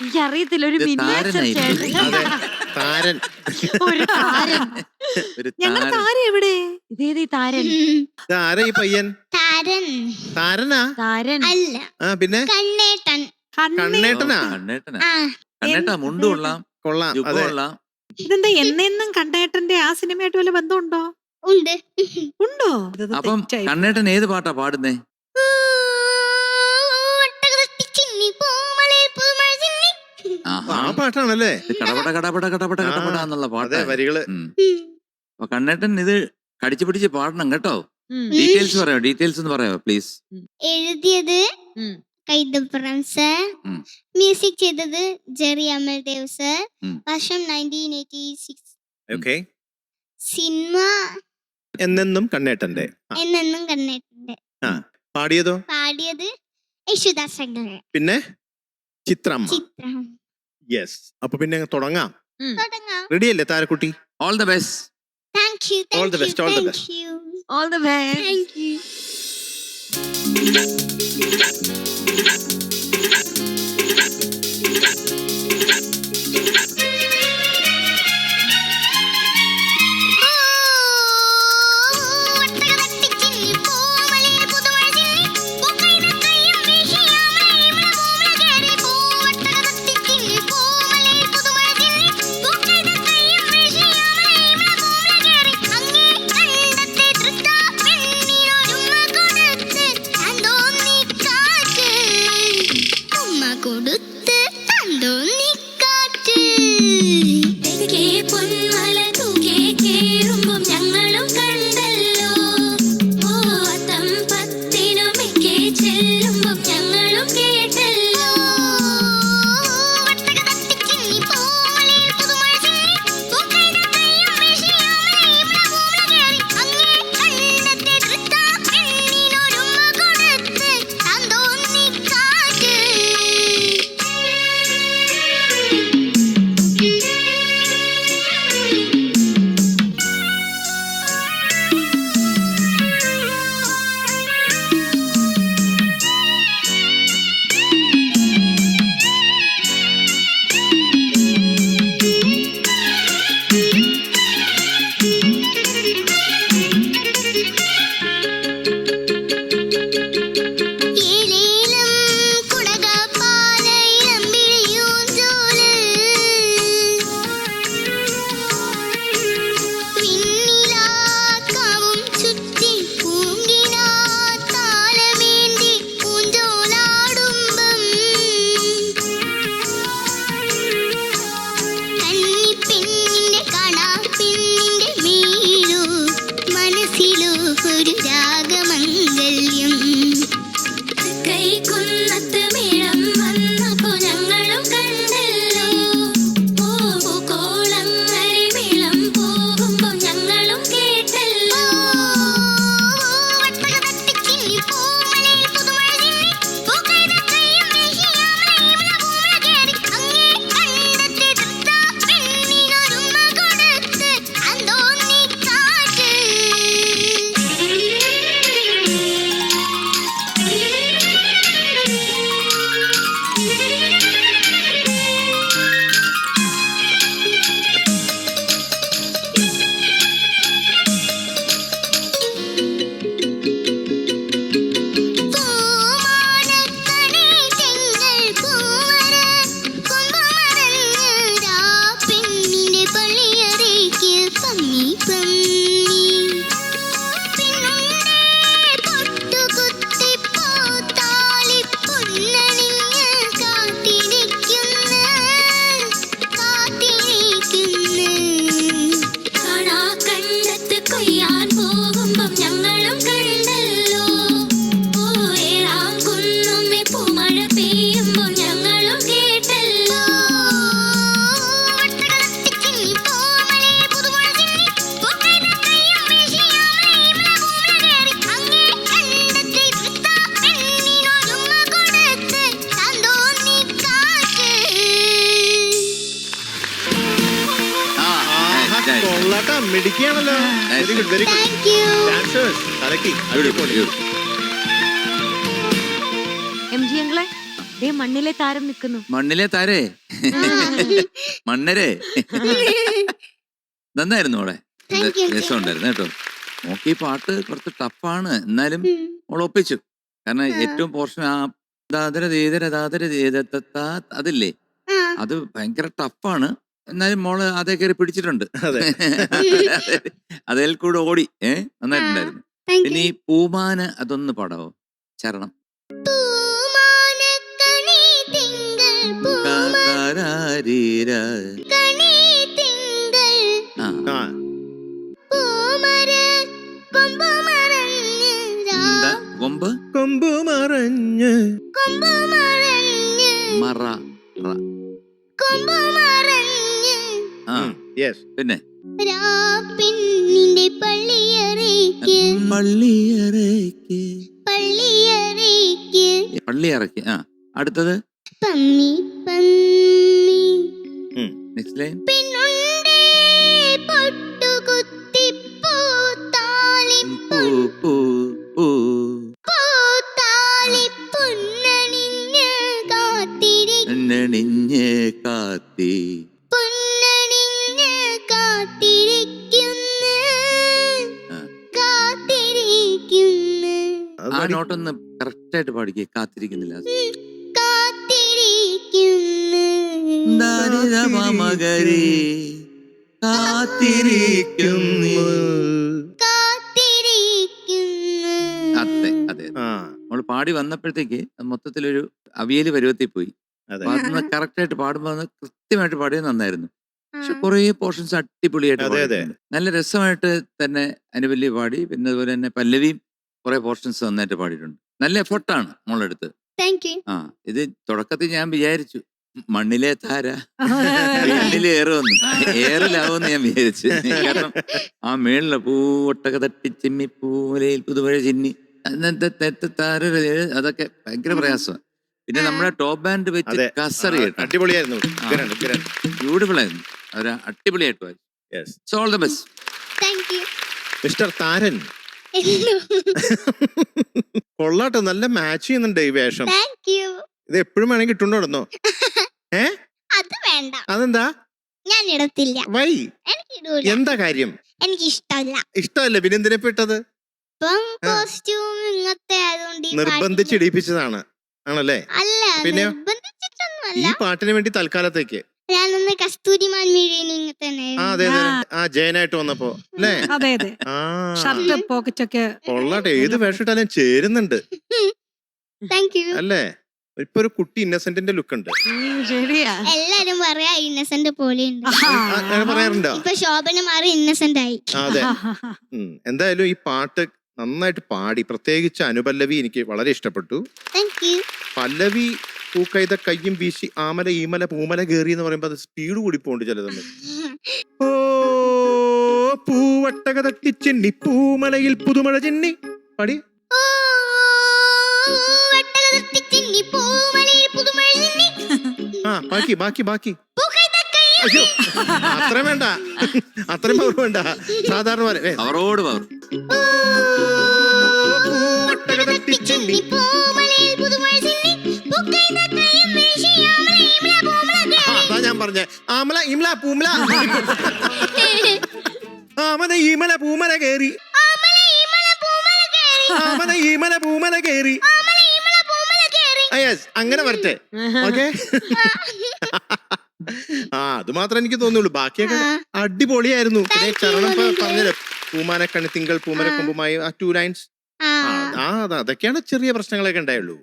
എനിക്ക് അറിയത്തില്ല ഒരു മിനിയേച്ചർ ചേട്ടൻ. അതെ താരൻ. ഒരു താരൻ. ഒരു ഞങ്ങൾ താരൻ. താര എവിടെ? ഇതേത് ഈ താരൻ. താര ഈ പയ്യൻ? താരൻ. താരനാ? താരൻ. അല്ല. ആ പിന്നെ? കണ്ണേട്ടൻ. കണ്ണേ കണ്ണേട്ടനാ? കണ്ണേട്ടനാ? ആ. കണ്ണേട്ടാ മുണ്ട് കൊള്ളാം. കൊള്ളാം. അതെ. കൊള്ളാം. ഇതെന്താ എന്നെന്നും കണ്ണേട്ടന്റെ ആ സിനിമയായിട്ട് വല്ല ബന്ധമുണ്ടോ? ഉണ്ട്. ഉണ്ടോ? ഇത് അപ്പം തെറ്റായി. കണ്ണേട്ടൻ ഏത് പാട്ടാ പാടുന്നേ? ആ പാട്ടാണല്ലേ? കടപട കടപട കടപട കടപട എന്നുള്ള അതെ പാട്ട്. വരികൾ. അപ്പൊ കണ്ണേട്ടൻ ഇത് കടിച്ചു പിടിച്ച് പാടണം കേട്ടോ. ഡീറ്റെയിൽസ് പറയോ? ഡീറ്റെയിൽസ് എന്ന് പറയാമോ പ്ലീസ്? എഴുതിയത്. കൈതപ്പുറം സർ. ഉം. മ്യൂസിക് ചെയ്തത് ജെറി അമൽദേവ് സർ. ഉം. വർഷം nineteen eighty six. Okay. Cinema Ennennum Kannettante ആ, എന്നെന്നും കണ്ണേട്ടുണ്ട് പാടിയതോ? പാടിയത് യേശുദാസങ്ങൾ പിന്നെ ചിത്രം. ചിത്രം. യെസ് അപ്പൊ പിന്നെ അങ്ങ് തുടങ്ങാം. റെഡി തുടങ്ങാം. റെഡിയല്ലേ താരക്കുട്ടി? All the best thank you All the best, all the thank best. You All the best. Thank you M G അങ്കിളെ ദേ മണ്ണിലെ താരം നിൽക്കുന്നു മണ്ണിലെ താരേ? മണ്ണരേ? നന്നായിരുന്നു അവിടെ രസമുണ്ടായിരുന്നു കേട്ടോ. നോക്കി പാട്ട് കുറച്ച് ടഫാണ്. എന്നാലും അവൾ ഒപ്പിച്ചു. കാരണം ഏറ്റവും പോർഷൻ ആ ദാദര ദേദര അതില്ലേ അത് ഭയങ്കര ടഫാണ്. എന്നാലും മോൾ അതേ കയറി പിടിച്ചിട്ടുണ്ട്. അതേ. അതിൽ കൂടെ ഓടി. ഏഹ് നന്നായിട്ടുണ്ടായിരുന്നു. പിന്നെ. ഈ പൂമാന അതൊന്ന് പാടാവോ? ചരണം. കൊമ്പ് കൊമ്പ്? കൊമ്പു മറഞ്ഞ്. മറ പിന്നെ? രാപ്പിന്നിന്റെ പള്ളിയറയ്ക്ക്. ആ. അടുത്തത്? നെക്സ്റ്റ് ലൈൻ പിന്നുണ്ടേ പൊട്ടുകുത്തി പൂ പൂ പൂ. ആ. നോട്ടൊന്ന് കറക്റ്റ് ആയിട്ട് പാടിക്കേ കാത്തിരിക്കുന്നില്ല. കാത്തിരിക്കുന്നു. ദാരിദമമകരി കാത്തിരിക്കുന്നു. കാത്തിരിക്കുന്നു. അതെ അതെ നമ്മൾ പാടി വന്നപ്പോഴത്തേക്ക് മൊത്തത്തിൽ മൊത്തത്തിലൊരു അവിയൽ പരുവത്തിൽ പോയി അതൊന്ന് കറക്റ്റ് ആയിട്ട് പാടുമ്പോൾ കൃത്യമായിട്ട് പാടിയത് നന്നായിരുന്നു. പക്ഷെ കൊറേ പോർഷൻസ് അടിപൊളിയായിട്ട് അതെ, അതെ. നല്ല രസമായിട്ട് തന്നെ അനുവല്യ പാടി. പിന്നെ അതുപോലെ തന്നെ പല്ലവിയും കുറെ പോർഷൻസ് നന്നായിട്ട് പാടിയിട്ടുണ്ട്. നല്ല എഫോർട്ടാണ് മോളെടുത്ത്. താങ്ക് യു ആ ഇത് തുടക്കത്തിൽ ഞാൻ വിചാരിച്ചു മണ്ണിലെ താര മണ്ണിലേറുമെന്ന് ഏറിലാവുമെന്ന് ഞാൻ വിചാരിച്ചു. കാരണം ആ മേളിലെ പൂവൊട്ടൊക്കെ തട്ടി ചിമ്മി പൂലയിൽ പുതുമഴ ചിന്നി അന്നത്തെ തെറ്റ താര അതൊക്കെ ഭയങ്കര പ്രയാസമാണ് പിന്നെ നമ്മുടെ ടോപ്പ് ബാൻഡ് വെച്ച്. കസറി അടിപൊളിയായിരുന്നു. ബ്യൂട്ടിഫുൾ ആയിരുന്നു അവർ അടിപൊളിയായിട്ട് വായിച്ചു Yes. So all the best mister Tharan. കൊള്ളാട്ടോ നല്ല മാച്ച് ചെയ്യുന്നുണ്ട് ഈ വേഷം. താങ്ക് യു ഇത് എപ്പോഴും വേണമെങ്കിൽ ഇട്ടുണ്ടോ നടന്നോ ഏ? അത് വേണ്ട. അതെന്താ? ഞാൻ ഇടത്തില്ല. വൈ? എനിക്ക് ഇടൂല. എന്താ കാര്യം? എനിക്ക് ഇഷ്ടമല്ല ഇഷ്ടമല്ല പിന്നെ എന്തിനാ പെട്ടത് ഇപ്പം കോസ്റ്റ്യൂം ഇങ്ങനത്തെ ആയതുകൊണ്ട് ഈ നിർബന്ധിച്ച് ഇടിപ്പിച്ചതാണ് ആണല്ലേ? അല്ല പിന്നെയോ? നിർബന്ധിച്ചിട്ടൊന്നുമല്ല. ഈ പാട്ടിന് വേണ്ടി തൽക്കാലത്തേക്ക്. ഞാനൊന്ന് കസ്തൂരിമാൻ ആ അതെ അതെ. ആ. ജയനായിട്ട് വന്നപ്പോ. അല്ലേ അതെ അതെ. ആ. ഷർട്ട് പോക്കറ്റ് ഒക്കെ കൊള്ളാട്ടെ. ഏത് വേഷം ഇട്ടാലും ചേരുന്നുണ്ട്. താങ്ക് യു അല്ലേ? ഇപ്പൊ ഒരു കുട്ടി ഇന്നസെന്റിന്റെ ലുക്ക് ഉണ്ട്. ഉം, ശരിയാ എല്ലാരും പറയാ ഇന്നസെന്റ് പോലെയുണ്ട്. ആഹാ. ആ, അങ്ങനെ പറയാറുണ്ടോ? ഇപ്പൊ ശോഭന മാറി ഇന്നസെന്റ് ആയി ആ, അതെ ഉം. എന്തായാലും ഈ പാട്ട് നന്നായിട്ട് പാടി. പ്രത്യേകിച്ച് അനുപല്ലവി എനിക്ക് വളരെ ഇഷ്ടപ്പെട്ടു. താങ്ക് യു പല്ലവി പൂക്കൈത കയ്യും വീശി ആമല ഈമല പൂമല കേറി എന്ന് പറയുമ്പോ അത് സ്പീഡ് കൂടി പോണ്ട് തമ്മിൽ. ഓ പൂവട്ടക തട്ടി ചെന്നി പൂമലയിൽ പുതുമഴ ചെന്നി. പാടി. ആ ബാക്കി ബാക്കി ബാക്കി. അയ്യോ അത്രയും വേണ്ട. അത്രയും പവർ വേണ്ട. സാധാരണ പോലെ അവരോട് അവറോട് പവർ ഓ, പൂവട്ടക തട്ടി ചെന്നി പറഞ്ഞേ ആമല ഇമല പൂമല. ആമന ഈമല പൂമല കേറി ആമല ഈമല പൂമല കേറി. ആമല ഈമല പൂമല കേറി ആമല ഈമല പൂമല കേറി. ആ, അങ്ങനെ വരട്ടെ. ഓക്കെ ആ അത് മാത്രമേ എനിക്ക് തോന്നുള്ളൂ ബാക്കിയൊക്കെ അടിപൊളിയായിരുന്നു. ചരണം കൊമ്പുമായി? പറഞ്ഞല്ലോ പൂമാനക്കണി തിങ്കൾ പൂമരക്കൊമ്പുമായി ആ. ടു ലൈൻസ് ആ, ആ അത് അതൊക്കെയാണ് ചെറിയ പ്രശ്നങ്ങളൊക്കെ ഉണ്ടായുള്ളൂ.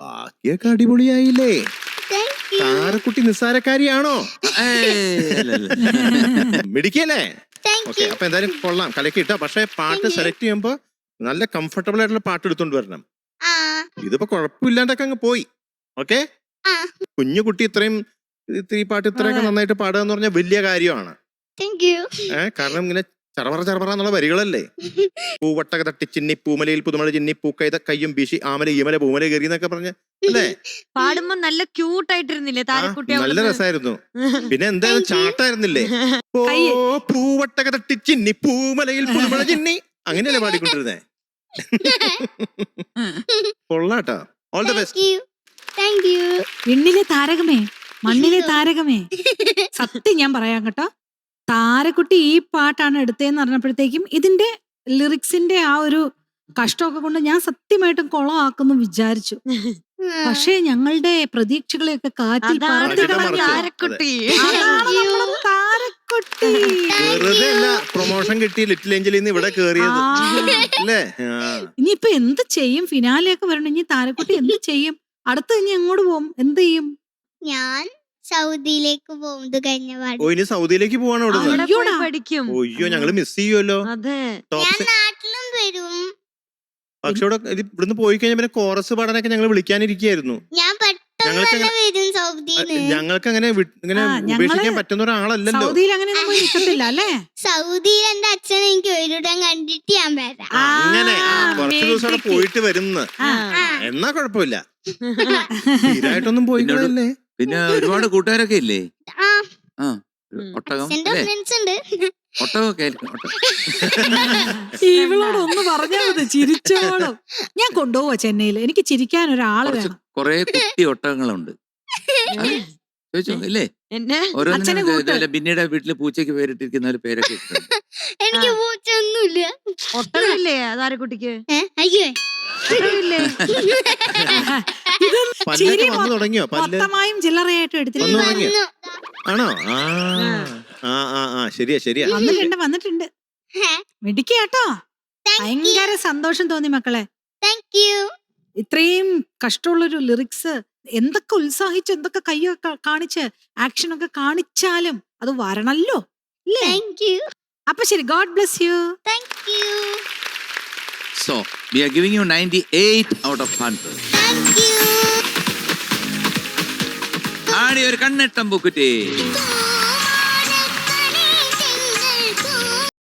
ബാക്കിയൊക്കെ അടിപൊളിയായില്ലേ. താരക്കുട്ടി നിസ്സാരക്കാരിയാണോ? മിടിക്കല്ലേ ഓക്കെ. അപ്പൊ എന്തായാലും കൊള്ളാം. കലക്കി ഇട്ടോ. പക്ഷെ പാട്ട് സെലക്ട് ചെയ്യുമ്പോ നല്ല കംഫർട്ടബിൾ ആയിട്ടുള്ള പാട്ട് എടുത്തോണ്ട് വരണം. ആ, ഇതിപ്പോ കുഴപ്പമില്ലാണ്ടൊക്കെ അങ്ങ് പോയി. ഓക്കെ? ആ. കുഞ്ഞു കുട്ടി ഇത്രയും ഈ പാട്ട് ഇത്രയൊക്കെ നന്നായിട്ട് പാടുക എന്ന് പറഞ്ഞാൽ വലിയ കാര്യമാണ്. ഏഹ് കാരണം ഇങ്ങനെ ചറവറ ചറവറ എന്നുള്ള വരികളല്ലേ? പൂവട്ടക തട്ടി ചിന്നി പൂമലയിൽ പുതുമഴ ചിന്നി പൂക്കൈത കയ്യും വീശി ആമല ഈമല പൂമല കയറി എന്നൊക്കെ പറഞ്ഞ് അല്ലേ? പാടുമ്പോ നല്ല ക്യൂട്ട് ആയിട്ടിരുന്നില്ലേ താരക്കുട്ടി നല്ല? രസമായിരുന്നു പിന്നെ എന്താ Thank you. ചാട്ടായിരുന്നില്ലേ? ഓ. പൂവട്ടക തട്ടി ചിന്നി പൂമലയിൽ പൂമല ചിന്നി. അങ്ങനെയല്ലേ പാടിക്കൊണ്ടിരുന്നേ? കൊള്ളാട്ടാ. ഓൾ ദ ബെസ്റ്റ് എണ്ണിലെ താരകമേ മണ്ണിലെ താരകമേ. സത്യം ഞാൻ പറയാം കേട്ടോ. താരക്കുട്ടി ഈ പാട്ടാണ് എടുത്തതെന്ന് പറഞ്ഞപ്പോഴത്തേക്കും ഇതിന്റെ ലിറിക്സിന്റെ ആ ഒരു കഷ്ടമൊക്കെ കൊണ്ട് ഞാൻ സത്യമായിട്ടും കൊളമാക്കുന്നു വിചാരിച്ചു. പക്ഷേ ഞങ്ങളുടെ പ്രതീക്ഷകളെയൊക്കെ കാറ്റിൽ പറത്തി കളഞ്ഞ നമ്മുടെ താരക്കുട്ടി വെറുതെ അല്ല പ്രൊമോഷൻ കിട്ടി ലിറ്റിൽ ഏഞ്ചലിൽ നിന്ന് ഇവിടെ കേറിയത്. അല്ലേ? ഇനിയിപ്പൊ എന്ത് ചെയ്യും? ഫിനാലെയൊക്കെ വരണം. ഇനി താരക്കുട്ടി എന്ത് ചെയ്യും? അടുത്ത് ഇനി എങ്ങോട്ട് പോകും എന്ത് ചെയ്യും? ഞാൻ സൗദിയിലേക്ക് പോകുന്നത് കഴിഞ്ഞ പാട്. ഓ ഇനി സൗദിയിലേക്ക് പോവാണ് അവിടെ പഠിക്കും. അയ്യോ ഞങ്ങൾ മിസ് ചെയ്യുമല്ലോ അതെ. ഞാൻ പക്ഷെ ഇവിടെ ഇത് ഇവിടുന്ന് പോയി കഴിഞ്ഞാൽ പിന്നെ കോറസ് പാടാനൊക്കെ ഞങ്ങൾ വിളിക്കാനിരിക്കായിരുന്നു. ഞാൻ പെട്ടെന്ന് ഞങ്ങൾക്ക് തന്നെ വരും സൗദിന്ന്. ഞങ്ങൾക്ക് അങ്ങനെ ഇങ്ങനെ ആ, ഞങ്ങൾ ഉപേക്ഷിക്കാൻ പറ്റുന്ന ഒരാളല്ലല്ലോ സൗദിയിൽ അങ്ങനെ ഒന്നും പോയി നിൽക്കത്തില്ല അല്ലേ? സൗദിയിൽ എന്റെ അച്ഛൻ എനിക്ക് ഒരിടം കണ്ടിട്ട് ഞാൻ വരാം. ആ, അങ്ങനെ ആ കുറച്ച് ദിവസം അവിടെ പോയിട്ട് വരുന്ന. ആ. ആ, എന്നാ കുഴപ്പമില്ല. തീരായിട്ടൊന്നും പോയി പിന്നെ ഒരുപാട് കൂട്ടുകാരൊക്കെ ഇല്ലേ? ആ. ആ ഉം. ഒട്ടകം എന്റെ അല്ലേ? ഫ്രണ്ട്സ് ഉണ്ട്. ഒട്ടകമൊക്കെ ആയിരിക്കും ഓട്ടോ. ഇവളോട് ഒന്ന് പറഞ്ഞാൽ മതി ചിരിച്ചോളും. ഞാൻ കൊണ്ടുപോവാ ചെന്നൈയിൽ എനിക്ക് ചിരിക്കാൻ ഒരാൾ കുറച്ച് വേണം. കൊറേ കുട്ടി ഒട്ടകങ്ങളുണ്ട് ചോദിച്ചോ ഇല്ലേ? എന്നെ? അച്ഛനെ ഓരോന്നിനും കൂട്ട്. ഇതുപോലെ ബിന്നിയുടെ വീട്ടിൽ പൂച്ചയ്ക്ക് പേരിട്ടിരിക്കുന്ന ഒരു പേരൊക്കെ ഇട്ടിട്ടുണ്ട്. എനിക്ക് പൂച്ചയൊന്നുമില്ല. ഒട്ടകമില്ലേ താരക്കുട്ടിക്ക് ഏ, അയ്യോ. ഒട്ടകമില്ലേ പല്ലൊക്കെ ചിരി വന്നു തുടങ്ങിയോ? പല്ല് മൊത്തമായും ചില്ലറയായിട്ടും വന്നു തുടങ്ങിയോ? വന്നു. ആണോ? ആ. ആ ആ ആ. ശരിയാ ശരിയാ. വന്നിട്ടുണ്ട്. വന്നിട്ടുണ്ട്. മിടുക്കി കേട്ടോ ഭയങ്കര സന്തോഷം തോന്നി മക്കളെ. താങ്ക് യു ഇത്രയും കഷ്ടമുള്ളൊരു ലിറിക്സ് എന്തൊക്കെ ഉത്സാഹിച്ച് എന്തൊക്കെ കയ്യൊക്കെ കാണിച്ച് ആക്ഷൻ ഒക്കെ കാണിച്ചാലും അത് വരണല്ലോ താങ്ക് യു അപ്പൊ ശരി god bless you thank you, so we are giving you ninety eight out of hundred thank you. ആടി ഒരു കണ്ണെട്ടം പൂക്കുറ്റി.